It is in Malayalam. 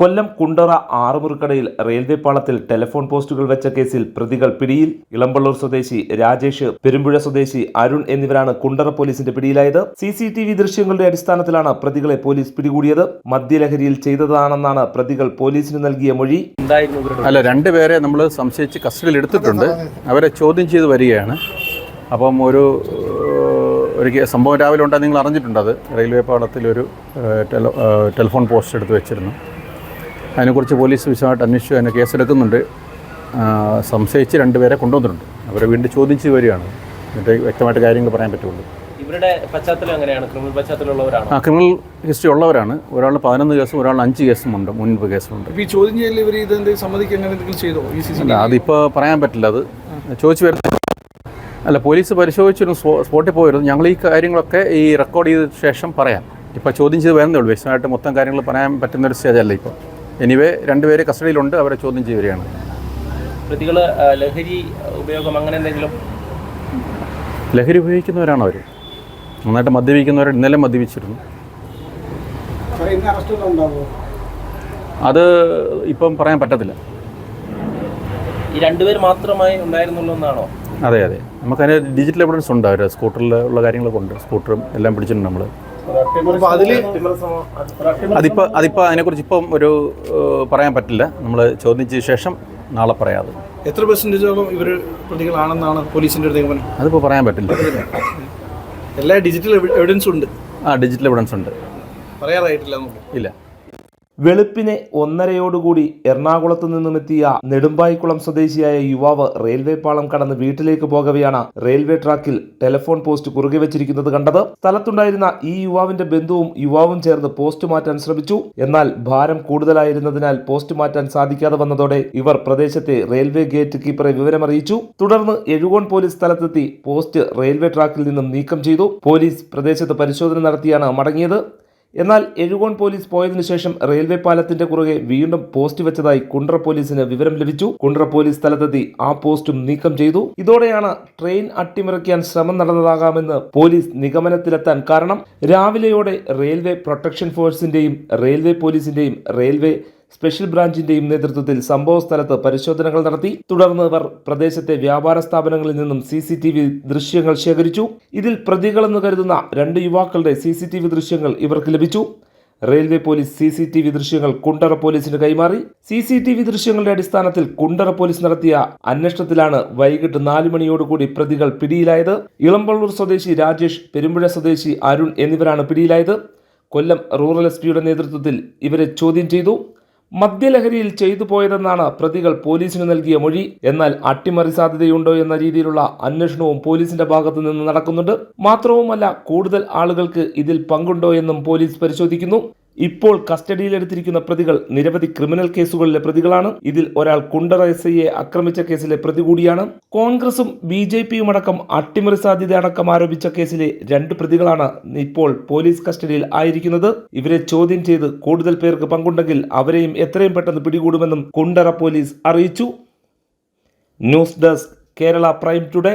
കൊല്ലം കുണ്ടറ ആറുമുറിക്കടയിൽ റെയിൽവേ പാളത്തിൽ ടെലിഫോൺ പോസ്റ്റുകൾ വെച്ച കേസിൽ പ്രതികൾ പിടിയിൽ. ഇളമ്പള്ളൂർ സ്വദേശി രാജേഷ് പെരുമ്പുഴ സ്വദേശി അരുൺ എന്നിവരാണ് കുണ്ടറ പോലീസിന്റെ പിടിയിലായത്. സി സി ടി വി ദൃശ്യങ്ങളുടെ അടിസ്ഥാനത്തിലാണ് പ്രതികളെ പോലീസ് പിടികൂടിയത്. മദ്യലഹരിയിൽ ചെയ്തതാണെന്നാണ് പ്രതികൾ പോലീസിന് നൽകിയ മൊഴി. അല്ല രണ്ടുപേരെ നമ്മൾ സംശയിച്ച് കസ്റ്റഡിയിൽ എടുത്തിട്ടുണ്ട്. അവരെ ചോദ്യം ചെയ്ത് വരികയാണ്. അപ്പം ഒരു ഒരു സംഭവം രാവിലെ ഉണ്ടായി നിങ്ങൾ അറിഞ്ഞിട്ടുണ്ട് അത്? റെയിൽവേ പാളത്തിൽ ഒരു ടെലിഫോൺ പോസ്റ്റ് എടുത്ത് വെച്ചിരുന്നു. അതിനെക്കുറിച്ച് പോലീസ് വിശദമായിട്ട് അന്വേഷിച്ചു അതിനെ കേസെടുക്കുന്നുണ്ട്. സംശയിച്ച് രണ്ടുപേരെ കൊണ്ടുവന്നിട്ടുണ്ട്. അവരെ വീണ്ടും ചോദിച്ചു വരികയാണ്. എന്നിട്ട് വ്യക്തമായിട്ട് കാര്യങ്ങൾ പറയാൻ പറ്റുള്ളൂ. ഇവരുടെ പശ്ചാത്തലം എങ്ങനെയാണ്? ക്രിമിനൽ പശ്ചാത്തലമുള്ളവരാണ്? ആ ക്രിമിനൽ ഹിസ്റ്ററി ഉള്ളവരാണ്. ഒരാൾ പതിനൊന്ന് കേസും ഒരാൾ അഞ്ച് കേസും ഉണ്ട്. മുൻപ് കേസുമുണ്ട് ഉണ്ട് ഈ ചോദ്യം ചെയ്യലിൽ ഇവർ ഇത് സമ്മതിക്കുക അങ്ങനെ എന്തെങ്കിലും ചെയ്തോ? ഈ സി സി അല്ല അതിപ്പോൾ പറയാൻ പറ്റില്ല. അത് ചോദിച്ചു വരുന്ന അല്ല പോലീസ് പരിശോധിച്ചിരുന്നു സ്പോ- സ്പോട്ടിൽ പോയിരുന്നു. ഞങ്ങൾ ഈ കാര്യങ്ങളൊക്കെ ഈ റെക്കോർഡ് ചെയ്ത ശേഷം പറയാം. ഇപ്പോൾ ചോദ്യം ചെയ്ത് വരുന്നേ ഉള്ളൂ. വിശദമായിട്ട് മൊത്തം കാര്യങ്ങൾ പറയാൻ പറ്റുന്ന ഒരു സ്റ്റേജ് അല്ല ഇപ്പോൾ എനിവേ രണ്ടുപേര് കസ്റ്റഡിയിലുണ്ട് അവരെ ചോദ്യം ചെയ്യുകയാണ് പ്രതികൾ ലഹരി ഉപയോഗം അങ്ങനെ എന്തെങ്കിലും? ലഹരി ഉപയോഗിക്കുന്നവരാണ് അവർ നന്നായിട്ട് മദ്യപിക്കുന്നവർ ഇന്നലെ മദ്യപിച്ചിരുന്നു. അത് ഇപ്പം പറയാൻ പറ്റത്തില്ല. ഈ രണ്ടുപേർ മാത്രമായി ഉണ്ടായിരുന്നുള്ളൂ എന്നാണോ? അതെ അതെ. നമുക്കതിന് ഡിജിറ്റൽ എവിഡൻസ് ഉണ്ട് അവർ സ്കൂട്ടറിൽ ഉള്ള കാര്യങ്ങളൊക്കെ ഉണ്ട്. സ്കൂട്ടറും എല്ലാം പിടിച്ചിട്ടുണ്ട് നമ്മൾ അപ്പൊ അതിൽ അതിപ്പോൾ അതിപ്പോൾ അതിനെക്കുറിച്ച് ഇപ്പം ഒരു പറയാൻ പറ്റില്ല. നമ്മൾ ചോദിച്ച ശേഷം നാളെ പറയാതെ എത്ര പെർസെന്റേജോളം ഇവർ പ്രതികളാണെന്നാണ് പോലീസിന്റെ ഒരു നിഗമനം അതിപ്പോൾ പറയാൻ പറ്റില്ല. എല്ലാ ഡിജിറ്റൽ എവിഡൻസും ഉണ്ട്. ആ ഡിജിറ്റൽ എവിഡൻസ് ഉണ്ട്. പറയാറായിട്ടില്ല നമുക്ക്. ഇല്ല. വെളുപ്പിനെ ഒന്നരയോടുകൂടി എറണാകുളത്തു നിന്നുമെത്തിയ നെടുമ്പായിക്കുളം സ്വദേശിയായ യുവാവ് റെയിൽവേ പാളം കടന്ന് വീട്ടിലേക്ക് പോകവെയാണ് റെയിൽവേ ട്രാക്കിൽ ടെലിഫോൺ പോസ്റ്റ് കുറുകെ വെച്ചിരിക്കുന്നത് കണ്ടത്. സ്ഥലത്തുണ്ടായിരുന്ന ഈ യുവാവിന്റെ ബന്ധുവും യുവാവും ചേർന്ന് പോസ്റ്റ് മാറ്റാൻ ശ്രമിച്ചു. എന്നാൽ ഭാരം കൂടുതലായിരുന്നതിനാൽ പോസ്റ്റ് മാറ്റാൻ സാധിക്കാതെ വന്നതോടെ ഇവർ പ്രദേശത്തെ റെയിൽവേ ഗേറ്റ് കീപ്പറെ വിവരമറിയിച്ചു. തുടർന്ന് എഴുകോൺ പോലീസ് സ്ഥലത്തെത്തി പോസ്റ്റ് റെയിൽവേ ട്രാക്കിൽ നിന്നും നീക്കം ചെയ്തു. പോലീസ് പ്രദേശത്ത് പരിശോധന നടത്തിയാണ് മടങ്ങിയത്. എന്നാൽ എഴുകോൺ പോലീസ് പോയതിനു ശേഷം റെയിൽവേ പാലത്തിന്റെ കുറുകെ വീണ്ടും പോസ്റ്റ് വെച്ചതായി കുണ്ട്ര പോലീസിന് വിവരം ലഭിച്ചു. കുണ്ട്ര പോലീസ് സ്ഥലത്തെത്തി ആ പോസ്റ്റും നീക്കം ചെയ്തു. ഇതോടെയാണ് ട്രെയിൻ അട്ടിമറിക്കാൻ ശ്രമം നടന്നതാകാമെന്ന് പോലീസ് നിഗമനത്തിലെത്താൻ കാരണം. രാവിലെയോടെ റെയിൽവേ പ്രൊട്ടക്ഷൻ ഫോഴ്സിന്റെയും റെയിൽവേ പോലീസിന്റെയും റെയിൽവേ സ്പെഷ്യൽ ബ്രാഞ്ചിന്റെയും നേതൃത്വത്തിൽ സംഭവ സ്ഥലത്ത് പരിശോധനകൾ നടത്തി തുടർന്ന് അവർ പ്രദേശത്തെ വ്യാപാര സ്ഥാപനങ്ങളിൽ നിന്നും സി സി ടി വി ദൃശ്യങ്ങൾ ശേഖരിച്ചു. ഇതിൽ പ്രതികളെന്ന് കരുതുന്ന രണ്ട് യുവാക്കളുടെ സി സി ടി വി ദൃശ്യങ്ങൾ ഇവർക്ക് ലഭിച്ചു. Railway police C C T V ദൃശ്യങ്ങൾ കുണ്ടറ പോലീസിന് കൈമാറി. സി സി ടി വി ദൃശ്യങ്ങളുടെ അടിസ്ഥാനത്തിൽ കുണ്ടറ പോലീസ് നടത്തിയ അന്വേഷണത്തിലാണ് വൈകിട്ട് നാല് മണിയോടുകൂടി പ്രതികൾ പിടിയിലായത്. ഇളമ്പള്ളൂർ സ്വദേശി രാജേഷ് പെരുമ്പുഴ സ്വദേശി അരുൺ എന്നിവരാണ് പിടിയിലായത്. കൊല്ലം റൂറൽ എസ് പിയുടെ നേതൃത്വത്തിൽ ഇവരെ ചോദ്യം ചെയ്തു. മദ്യലഹരിയിൽ ചെയ്തു പോയതെന്നാണ് പ്രതികൾ പോലീസിന് നൽകിയ മൊഴി. എന്നാൽ അട്ടിമറി സാധ്യതയുണ്ടോ എന്ന രീതിയിലുള്ള അന്വേഷണവും പോലീസിന്റെ ഭാഗത്തു നിന്ന് നടക്കുന്നുണ്ട്. മാത്രവുമല്ല കൂടുതൽ ആളുകൾക്ക് ഇതിൽ പങ്കുണ്ടോ എന്നും പോലീസ് പരിശോധിക്കുന്നു. ഇപ്പോൾ കസ്റ്റഡിയിലെടുത്തിരിക്കുന്ന പ്രതികൾ നിരവധി ക്രിമിനൽ കേസുകളിലെ പ്രതികളാണ്. ഇതിൽ ഒരാൾ കുണ്ടറ എസ് ഐയെ ആക്രമിച്ച കേസിലെ പ്രതി കൂടിയാണ്. കോൺഗ്രസും ബി ജെ പിയും അടക്കം അട്ടിമറി സാധ്യത അടക്കം ആരോപിച്ച കേസിലെ രണ്ട് പ്രതികളാണ് ഇപ്പോൾ പോലീസ് കസ്റ്റഡിയിൽ ആയിരിക്കുന്നത്. ഇവരെ ചോദ്യം ചെയ്ത് കൂടുതൽ പേർക്ക് പങ്കുണ്ടെങ്കിൽ അവരെയും എത്രയും പെട്ടെന്ന് പിടികൂടുമെന്നും കുണ്ടറ പോലീസ് അറിയിച്ചു. News desk Kerala prime today.